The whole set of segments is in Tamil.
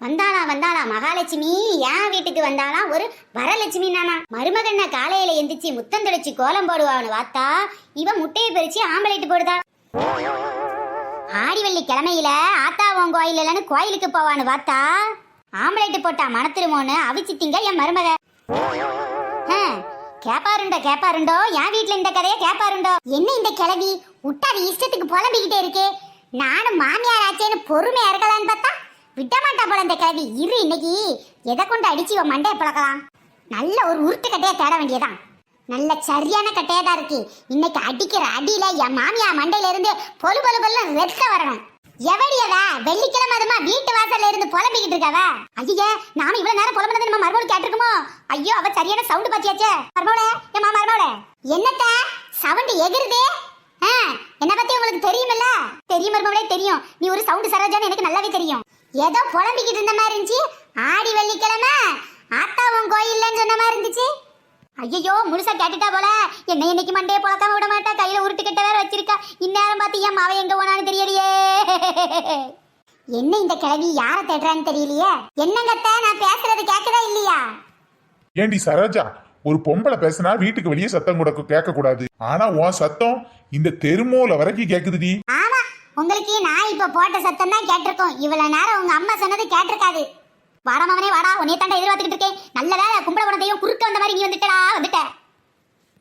வந்தாளா வந்தாளா மகாலட்சுமி? என் வீட்டுக்கு வந்தாளா? ஒரு வரலட்சுமி நானா? மருமகண்ண காலையில எந்திரிச்சு முத்தம் துடைச்சு கோலம் போடுவான்னு பார்த்தா இவன் முட்டையை பறிச்சு ஆம்பளைட்டு போடுதா? ஆடிவள்ளி கிழமையில ஆத்தாவன் கோயில் இல்லைன்னு கோயிலுக்கு போவான்னு பார்த்தா ஆம்பளைட்டு போட்டா மனத்திருமோன்னு அவிச்சு திங்க என் மருமக. கேப்பாருண்டோ கேப்பாருண்டோ? என் வீட்ல இந்த கதையை கேப்பாருண்டோ? என்ன இந்த கிழவி? விட்டாது இஷ்டத்துக்கு புலம்பிக்கிட்டே இருக்கே. நானும் மாமியார் ஆச்சேன்னு பொறுமையா இருக்கலாம்னு பார்த்தா விட்டமாட்டா போல இந்த கிழவி. இரு இன்னைக்கு. எதை கொண்டு அடிச்சு இவன் மண்டையை பிளக்கலாம்? நல்ல ஒரு உருட்டு கட்டையை தேட வேண்டியதான் நல்ல சரியான கட்டையா தான் இருக்கு. இன்னைக்கு அடிக்கிற அடியில என் மாமியா மண்டையில இருந்து பொலு பொலு பொல்லு ரெத்த வரணும். எவடியவ வெள்ளிக்கிழமை அதுமா வீட்டு வாசல்ல இருந்து புலம்பிக்கிட்டு இருக்கவ? ஐயே நாம இவ்வளவு நேரம் புலம்புனது நம்ம மறுபடியும் கேட்டிருக்குமோ? ஐயோ அவ சரியான சவுண்ட் பாத்தியாச்சே மறுபோட என் மாமா மறுபோட என்னத்த? சவுண்ட் எகிருதே? என்ன பத்தி உங்களுக்கு தெரியுமில்ல? தெரியும் மறுபடியும் தெரியும். நீ ஒரு சவுண்ட் சரோஜான்னு எனக்கு நல்லாவே தெரியும். ஏதோ புலம்பிக்கிட்டு இருந்த மாதிரி இருந்துச்சு. ஆடி வெள்ளிக்கிழமை ஆத்தாவும் கோயில்லன்னு சொன்ன மாதிரி இருந்துச்சு. ஐயோ முழுசா கேட்டுட்டா போல. என்ன இன்னைக்கு மண்டையை பழக்காம விட மாட்டா? கையில உருட்டு கட்ட வேற வச்சிருக்கா. இந்நேரம் பார்த்து என் மாவை எங்க போனான்னு தெரியலையே. என்ன இந்த கிழவி? யாரை தேடுறான்னு தெரியலையே. என்னங்கத்த நான் பேசுறது கேட்கதா இல்லையா? ஏண்டி சரோஜா ஒரு பொம்பளை பேசினா வீட்டுக்கு வெளியே சத்தம் கூட கேட்க கூடாது ஆனா உன் சத்தம் இந்த தெருமூல வரைக்கும் கேக்குதுடி. உங்களுக்கு நான் இப்ப போட்ட சத்தம் தான் கேட்டிருக்கோம். இவ்வளவு நேரம் உங்க அம்மா சொன்னது கேட்டிருக்காது. வாடா மவனே வாடா. உன்னைய தாண்டா எதிர்பார்த்துக்கிட்டு இருக்கேன். நல்ல வேலை கும்பிட போன தெய்வம் குறுக்க வந்த மாதிரி நீ வந்துட்டடா வந்துட்ட.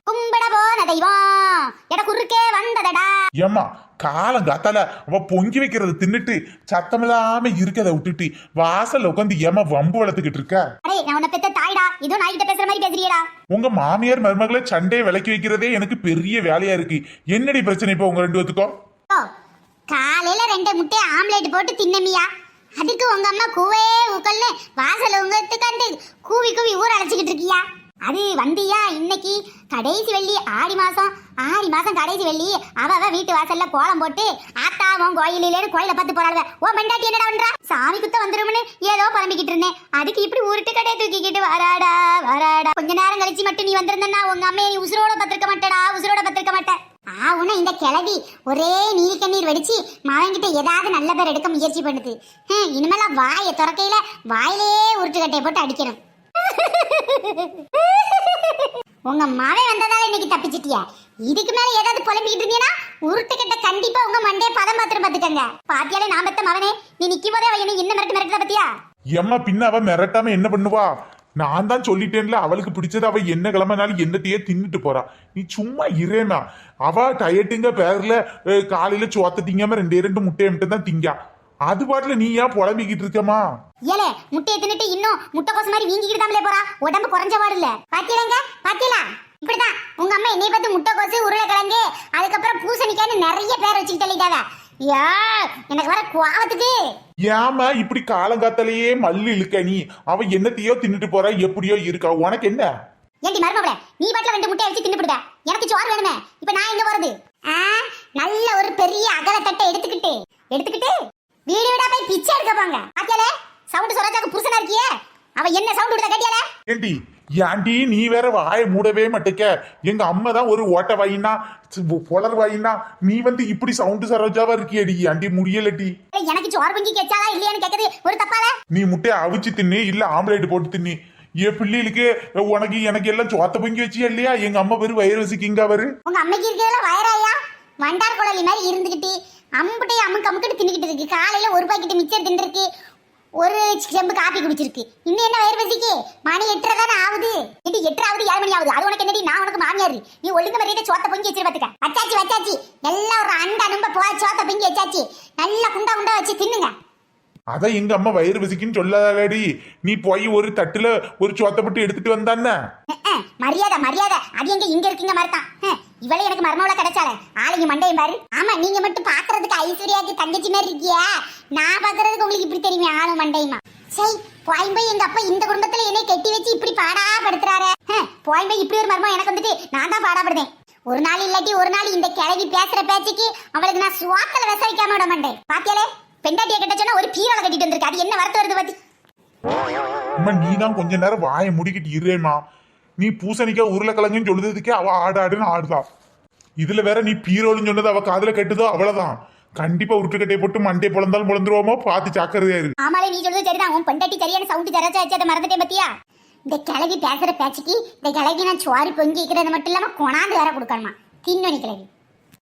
கும்பிட போன தெய்வம். எட குறுக்கே வந்ததடா. ஏம்மா காலம் காத்தால அவ பொங்கி வைக்கிறத தின்னுட்டு சத்தமில்லாம இருக்கதை விட்டுட்டு வாசல்ல உட்காந்து ஏமா வம்பு வளர்த்துக்கிட்டு இருக்க? அடே நான் உன்னை பெத்த தாய்டா. இதோ நாய்கிட்ட பேசுற மாதிரி பேசுறியடா. உங்க மாமியார் மருமகளை சண்டையை விலக்கி வைக்கிறதே எனக்கு பெரிய வேலையா இருக்கு. என்னடி பிரச்சனை இப்போ உங்க ரெண்டு பேத்துக்கும்? காலையில ரெண்டு முட்டை ஆம்லேட் போட்டு தின்னமியா? அதுக்கு உங்க அம்மா கூவே உக்கல்னு வாசல் உங்கத்துக்காண்டு கூவி கூவி ஊர் அழைச்சிக்கிட்டு இருக்கியா? அது வந்தியா இன்னைக்கு? கடைசி வெள்ளி ஆடி மாசம். ஆடி மாசம் கடைசி வெள்ளி. அவ அவ வீட்டு வாசல்ல கோலம் போட்டு ஆத்தாவும் கோயிலேன்னு கோயில பார்த்து போறாளுவ ஓ மெண்டாட்டி என்னடா பண்றா? சாமி குத்த வந்துரும்னு ஏதோ புலம்பிக்கிட்டு இருந்தேன். அதுக்கு இப்படி உருட்டு கடையை தூக்கிக்கிட்டு வராடா வராடா. கொஞ்ச நேரம் கழிச்சு மட்டும் நீ வந்திருந்தா உங்க அம்மையை நீ உசுரோட பத்திருக்க மாட்டேடா உசுரோட பத்திருக்க மாட்டேன். ஆவுனா இந்த கிளவி ஒரே நீர் கண்ணீர் வடிச்சு மகன்கிட்ட ஏதாவது நல்ல பேர் எடுக்க முயற்சி பண்ணுது. ஹம், இனிமேலாம் வாயை துறக்கையில வாயிலே உருட்டு கட்டையை போட்டு அடிக்கணும். உங்க மகன் வந்ததால இன்னைக்கு தப்பிச்சிட்டியா? இதுக்கு மேல ஏதாவது புலம்பிக்கிட்டு இருந்தீங்கன்னா உருட்டுக்கட்டை கண்டிப்பா உங்க மண்டைய பதம் பாத்திரம் பாத்துக்கங்க பாத்தியாலே நான் பெத்த மகனே. நீ நிக்கும் போதே அவ என்ன மிரட்டு மிரட்டுறா பத்தியா? எம்மா பின்ன அவ மிரட்டாம என்ன பண்ணுவா? நான் தான் சொல்லிட்டேன்ல அவளுக்கு பிடிச்சது அவ என்ன கிளம்பினாலும் என்னத்தையே தின்னுட்டு போறா. நீ சும்மா இரேனா அவ டயட்டுங்க பேர்ல காலையில சோத்த திங்காம ரெண்டே ரெண்டு முட்டையை மட்டும் தான் திங்கா. அது பாட்டுல நீ ஏன் புலம்பிக்கிட்டு இருக்கமா ஏல முட்டையை தின்னுட்டு இன்னும் முட்டை கோசம் மாதிரி வீங்கிக்கிட்டு தாமலே போறா. உடம்பு குறைஞ்ச பாடு இல்ல. பாத்தீங்களா பாத்தீங்களா இப்படிதான். உங்க அம்மா என்னைய பார்த்து முட்டை கோசு உருளைக்கிழங்கு அதுக்கப்புறம் பூசணிக்காய்னு நிறைய பேர் வச்சுக்கிட்டு தள்ளிட்டாவ. யா எனக்கு வர கோவத்துக்கு. ஏமா இப்படி காலங்காத்தாலேயே மல்லு இழுக்க நீ? அவ என்னத்தையோ தின்னுட்டு போறா எப்படியோ இருக்கா? உனக்கு என்ன? ஏண்டி மருமகளே நீ பாட்டுல ரெண்டு முட்டையை வச்சு தின்னுபிடுத எனக்கு சோறு வேணுமே. இப்ப நான் எங்க போறது? நல்ல ஒரு பெரிய அகல தட்டை எடுத்துக்கிட்டு எடுத்துக்கிட்டு வீடு வீடா போய் பிச்சை எடுக்க போங்க. பாத்தியாலே சவுண்ட் சொராஜாக்கு புருஷனா இருக்கியே? அவ என்ன சவுண்ட் விடுதா கேட்டியாலே? ஏண்டி ஏண்டி நீ வேற வாயை மூடவே மாட்டேக்க. எங்க அம்மா தான் ஒரு ஓட்ட வாயினா புலர் வாயினா நீ வந்து இப்படி சவுண்டு சரோஜாவா இருக்கியடி? ஆண்டி முடியலடி. எனக்கு சோறு பொங்கி கேச்சாலா இல்லையான்னு கேக்குது ஒரு தப்பால? நீ முட்டையை அவிச்சு தின்னு இல்ல ஆம்லேட் போட்டு தின்னு. என் பிள்ளைகளுக்கு உனக்கு எனக்கு எல்லாம் சோத்த பொங்கி வச்சியா இல்லையா? எங்க அம்மா பேரு வயிறு வசிக்கிங்க அவரு. உங்க அம்மைக்கு இருக்கிறதுல வயராயா வண்டார் குழலி மாதிரி இருந்துகிட்டு அம்புட்டையும் அமுக்கு அமுக்கிட்டு தின்னுக்கிட்டு இருக்கு. காலையில ஒரு பாக்கெட் மிச்சர் தின்றுருக்கு ஒரு செம்பு காப்பி குடிச்சிருக்கு. இன்னும் என்ன வயிறு வசிக்கு மணி எட்டரை தானே ஆகுது. இது எட்டரை ஆகுது ஏழு மணி ஆகுது? அது உனக்கு என்னடி? நான் உனக்கு மாமியார். நீ ஒழுங்கு மரியாதை சோத்த பொங்கி வச்சிரு பாத்துக்க. வச்சாச்சு வச்சாச்சு. எல்லாம் ஒரு அண்ட அனும்ப போ சோத்த பொங்கி வச்சாச்சு. நல்லா குண்டா குண்டா வச்சு தின்னுங்க. அதான் எங்க அம்மா வயிறு வசிக்குன்னு சொல்லாதடி. நீ போய் ஒரு தட்டுல ஒரு சோத்த போட்டு எடுத்துட்டு வந்தானே? அஹ், அஹ், மரியாதை மரியாதை. அது எங்க இங்க இருக்கீங்க மாதிரி தான். இவளே எனக்கு மர்மவள கிடைச்சால ஆளுங்க மண்டையும் பாரு. ஆமா நீங்க மட்டும் பாக்குறதுக்கு ஐஸ்வர்யாக்கு தங்கச்சி மாதிரி இருக்கியா? நான் பாக்குறதுக்கு உங்களுக்கு இப்படி தெரியுமே ஆளு மண்டையுமா? சரி போய் எங்க அப்பா இந்த குடும்பத்துல என்னை கட்டி வச்சு இப்படி பாடா படுத்துறாரு போய் இப்படி ஒரு மர்மம் எனக்கு வந்துட்டு நான் தான் பாடாப்படுதேன் ஒரு நாள் இல்லாட்டி ஒரு நாள் இந்த கிழவி பேசுற பேச்சுக்கு அவளுக்கு நான் சுவாத்தல விச வைக்காம விட மாட்டேன். பாத்தியாலே பெண்டாட்டிய கிட்ட சொன்னா ஒரு பீரோல கட்டிட்டு வந்திருக்கு. அது என்ன வருத்தம் வருது பாத்தி? அம்மா நீ தான் கொஞ்ச நேரம் வாயை முடிக்கிட்டு இருமா நீ பூசணிக்காய் உருளைக்கிழங்குன்னு சொல்லுறதுக்கே அவ ஆடு ஆடுன்னு ஆடுதா. இதுல வேற நீ பீரோலுன்னு சொன்னது அவ காதுல கட்டுதோ அவ்வளவுதான். கண்டிப்பா உருட்டுக்கட்டையை போட்டு மண்டே பிளந்தாலும் பிளந்துருவோமோ பார்த்து ஜாக்கிரதையா இருக்கு ஆமாலே நீ சொல்றது சரிதான். உன் பொண்டாட்டி சரியான சவுண்ட் தரச்சா வச்சு அதை மறந்துட்டே பத்தியா? இந்த கிளவி பேசுற பேச்சுக்கு இந்த கிளவி நான் சுவாரி பொங்கி வைக்கிறது மட்டும் இல்லாம கொணாந்து வேற கொடுக்கணுமா? தின்னணி கிளவி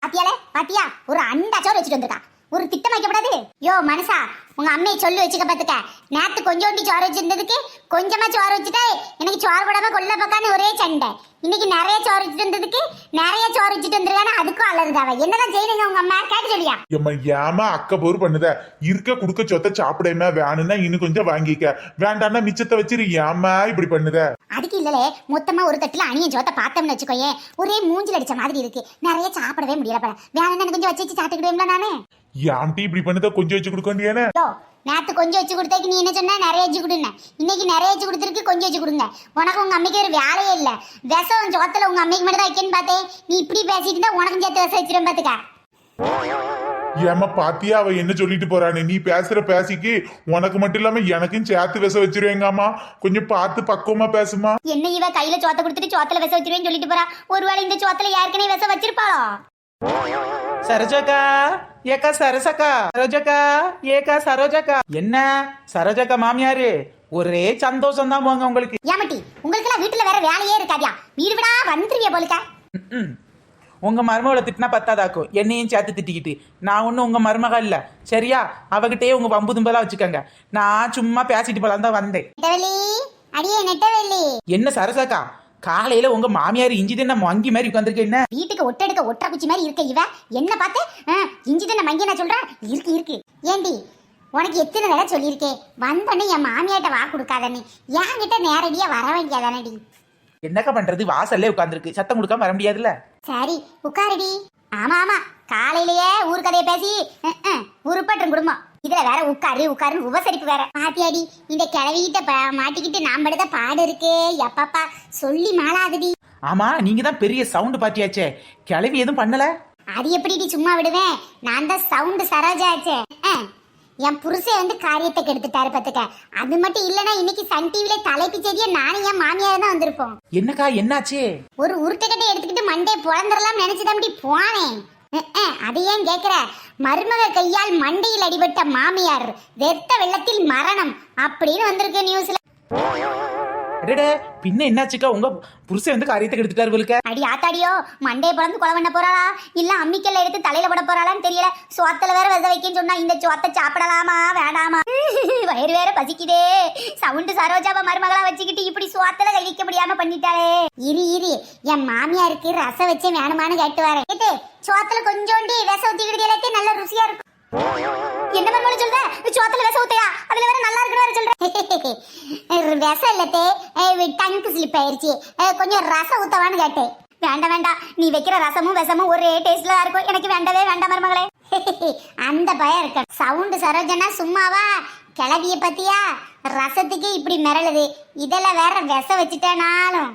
பாத்தியாலே? பாத்தியா? ஒரு அண்டா வச்சுட்டு வந்திருக்கா. ஒரு திட்டம் வைக்கப்படாது. யோ மனசா உங்க அம்மையை சொல்லி வச்சுக்க பாத்துக்க. நேத்து கொஞ்சோண்டி சோறு வச்சிருந்ததுக்கு கொஞ்சமா சோறு வச்சுட்டே எனக்கு சோறு போடாம கொல்ல பக்கான்னு ஒரே சண்டை. இன்னைக்கு நிறைய சோறு வச்சுட்டு வந்ததுக்கு நிறைய சோறு வச்சுட்டு வந்திருக்கானு அதுக்கும் அலறுதாவ. என்னதான் செய்யணுங்க உங்க அம்மா? கேட்டு சொல்லியா? ஏம்மா ஏமா அக்க போர் பண்ணுத. இருக்க குடுக்க சொத்த சாப்பிடாம வேணும்னா இன்னும் கொஞ்சம் வாங்கிக்க. வேண்டாம்னா மிச்சத்தை வச்சிரு. ஏமா இப்படி பண்ணுத? அதுக்கு இல்லலே மொத்தமா ஒரு தட்டுல அணியன் சோத்த பார்த்தோம்னு வச்சுக்கோயேன் ஒரே மூஞ்சில் அடிச்ச மாதிரி இருக்கு. நிறைய சாப்பிடவே முடியல வேணும்னு கொஞ்சம் வச்சு வச்சு சாப்பிட்டுக்கிடுவேன்ல நானு? ஏன்ட்டி இப்படி பண்ணுத? கொஞ்சம் வச்சு கொடுக்க வேண்டியானே யோ நேத்து கொஞ்சம் வச்சு கொடுத்ததுக்கு நீ என்ன சொன்ன? நிறைய வச்சு கொடுங்க இன்னைக்கு நிறைய வச்சு கொடுத்துருக்கு கொஞ்சம் வச்சு கொடுங்க. உனக்கு உங்க அம்மைக்கு ஒரு வேலையே இல்ல. விஷம் சோத்துல உங்க அம்மைக்கு மட்டும் தான் வைக்கன்னு பார்த்தேன். நீ இப்படி பேசிட்டு இருந்தா உனக்கும் சேர்த்து விஷம் வச்சிரும் பாத்துக்க. ஏமா பாத்தியா? அவ என்ன சொல்லிட்டு போறானு? நீ பேசுற பேசிக்கு உனக்கு மட்டும் இல்லாம எனக்கும் சேர்த்து விச வச்சிருவேங்கம்மா. கொஞ்சம் பார்த்து பக்குவமா பேசுமா என்ன இவ கையில சோத்த கொடுத்துட்டு சோத்துல விஷம் வச்சிருவேன்னு சொல்லிட்டு போறா? ஒருவேளை இந்த சோத்துல ஏற்கனவே விஷம் வச்சிருப்பாளோ? சரோஜக்கா. ஏக்கா சரசக்கா சரோஜக்கா ஏக்கா சரோஜக்கா. என்ன? சரோஜக்கா மாமியாரு ஒரே சந்தோஷம் தான் போங்க உங்களுக்கு. ஏமாட்டி உங்களுக்கு எல்லாம் வீட்டுல வேற வேலையே இருக்காதியா? வீடு விடா வந்துருவிய போலுக்க. உங்க மருமகளை திட்டினா பத்தாதாக்கும் என்னையும் சேர்த்து திட்டிக்கிட்டு. நான் ஒன்றும் உங்க மருமக இல்ல. சரியா? அவகிட்டயே உங்க வம்பு தும்பலா வச்சுக்கோங்க. நான் சும்மா பேசிட்டு போலாம் தான் வந்தேன் என்ன சரசக்கா காலையில உங்க மாமியார் இஞ்சி தின்ன மங்கி மாதிரி உட்காந்துருக்க என்ன? வீட்டுக்கு ஒட்டெடுக்க ஒற்றை குச்சி மாதிரி இருக்க இவ. என்ன பார்த்து? இஞ்சி தானே மங்கி நான் சொல்றேன். இருக்கு இருக்கு. ஏண்டி? உனக்கு எத்தனை தடவை சொல்லியிருக்கேன். வந்தோடனே என் மாமியாட்ட வா கொடுக்காதன்னு. என்கிட்ட நேரடியா வர வேண்டியதானடி. என்னக்கா பண்றது? வாசல்லே உட்காந்துருக்கு சத்தம் கொடுக்காம வர முடியாதுல்ல? சரி உட்காருடி. ஆமா ஆமா. காலையிலேயே ஊர் கதையை பேசி உருப்பட்டும் குடும்பம். இதுல வேற உட்காரு உட்காருன்னு உபசரிப்பு வேற. பாத்தியாடி இந்த கிளவிகிட்ட மாட்டிக்கிட்டு நாம் படுத்த பாடு இருக்கே. எப்பப்பா சொல்லி மாளாதுடி. ஆமா நீங்க தான் பெரிய சவுண்ட் பாட்டியாச்சே கிளவி எதுவும் பண்ணல? அது எப்படி சும்மா விடுவேன்? நான் தான் சவுண்ட் சரோஜாச்சே. என் புருஷன் வந்து காரியத்தை கெடுத்துட்டாரு பத்துக்க. அது மட்டும் இல்லனா இன்னைக்கு சன் டிவில தலைப்பு செய்திய நானும் என் மாமியார் தான் வந்திருப்போம். என்னக்கா என்னாச்சு? ஒரு உருட்டுக்கட்டை எடுத்துக்கிட்டு மண்டே புலந்துடலாம் நினைச்சுதான் அப்படி போனேன். அது ஏன் கேக்குற? மருமக கையால் மண்டையில் அடிபட்ட மாமியார் வெத்த வெள்ளத்தில் மரணம் அப்படின்னு வந்திருக்கு நியூஸ்ல அடடே பின்ன என்னாச்சுக்கா? உங்க புருஷன் வந்து காரியத்தை எடுத்துட்டாரு போலுக்க. அடி ஆத்தாடியோ மண்டையை பிறந்து கொலை பண்ண போறாளா? இல்ல அம்மிக்கல்ல எடுத்து தலையில போட போறாளான்னு தெரியல. சோத்துல வேற வித வைக்கன்னு சொன்னா இந்த சோத்தை சாப்பிடலாமா வேணாமா வயிறு வேற பசிக்குதே. சவுண்டு சரோஜாவை மருமகளா வச்சுக்கிட்டு இப்படி சோத்துல கை வைக்க முடியாம பண்ணிட்டாளே. இரு இரு. என் மாமியாருக்கு ரசம் வச்சு வேணுமான்னு கேட்டு வரேன். சோத்துல கொஞ்சோண்டி ரசம் ஊத்திக்கிட்டு எல்லாத்தையும் நல்ல ருசியா இருக்கும். என்ன மருமகளை சொல்ற? சோத்துல விச ஊத்தையா? அதுல வேற நல்லா இருக்குன்னு வேற சொல்ற. விச இல்லத்தே டங்கு ஸ்லிப் ஆயிருச்சு. கொஞ்சம் ரசம் ஊத்தவான்னு கேட்டேன். வேண்டாம் வேண்டாம். நீ வைக்கிற ரசமும் விஷமும் ஒரே டேஸ்ட்ல இருக்கும். எனக்கு வேண்டவே வேண்டாம் மருமகளே. அந்த பயம் இருக்க. சவுண்டு சரோஜனா சும்மாவா? கிளவிய பத்தியா? ரசத்துக்கு இப்படி மிரளுது. இதெல்லாம் வேற விஷ வச்சுட்டேனாலும்.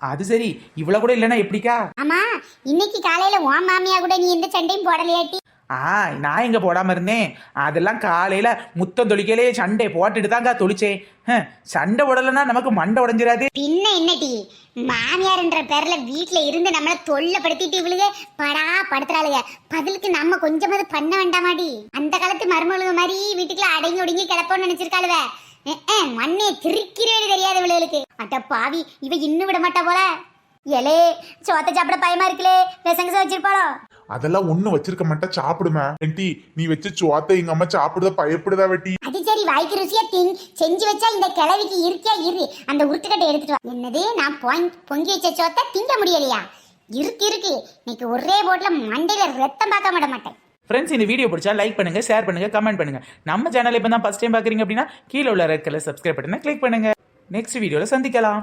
அது சரி. இவ்வளவு கூட இல்லைன்னா எப்படிக்கா? ஆமா இன்னைக்கு காலையில உன் மாமியா கூட நீ எந்த சண்டையும் போடலையாட்டி? ஆ நான் எங்க போடாமல் இருந்தேன்? அதெல்லாம் காலையில முத்தம் தொளிக்கலே சண்டை போட்டுட்டு தாங்க தொளிச்சேன். சண்டை உடலைன்னா நமக்கு மண்டை உடஞ்சிடாது பின்ன என்னடி? மாமியார்ன்ற பேர்ல வீட்ல இருந்து நம்மள தொல்லப்படுத்திட்டு இவளுக படா படுத்துறாளுங்க பதிலுக்கு நம்ம கொஞ்சமாவது பண்ண வேண்டாமாடி? அந்த காலத்து மருமகளுக மாதிரி வீட்டுக்குள்ள அடங்கி ஒடுங்கி கிளப்போம்னு நினைச்சிருக்காளுவ. மண்ணே திருக்கிறேன்னு தெரியாது இவளுகளுக்கு. அட்ட பாவி இவ இன்னும் விட மாட்டா போல. எலே சோத்த சாப்பிட பயமா இருக்கலே விசங்கச வச்சிருப்பாளோ? அதெல்லாம் ஒண்ணும் வச்சிருக்க மாட்டா சாப்பிடுமா. ஏன்டி நீ வச்ச சோத்தை எங்க அம்மா சாப்பிடுதா பயப்படுதா வெட்டி? அது சரி வாய்க்கு ருசியா தின் செஞ்சு வச்சா இந்த கிழவிக்கு இருக்கியா இரு. அந்த உருட்டுக்கட்டை எடுத்துட்டு வா. என்னது நான் பொங்- பொங்கி வச்ச சோத்தை திங்க முடியலையா? இருக்கு இருக்கு. இன்னைக்கு ஒரே போட்ல மண்டையில ரத்தம் பார்க்க விட மாட்டேன். ஃப்ரெண்ட்ஸ் இந்த வீடியோ பிடிச்சா லைக் பண்ணுங்க ஷேர் பண்ணுங்க கமெண்ட் பண்ணுங்க. நம்ம சேனல் இப்போ தான் ஃபர்ஸ்ட் டைம் பார்க்குறீங்க அப்படின்னா கீழே உள்ள ரெட் கலர் சப்ஸ்கிரைப் பட்டனை கிளிக் பண்ணுங்க. நெக்ஸ்ட் வீடியோவில் சந்திக்கலாம்.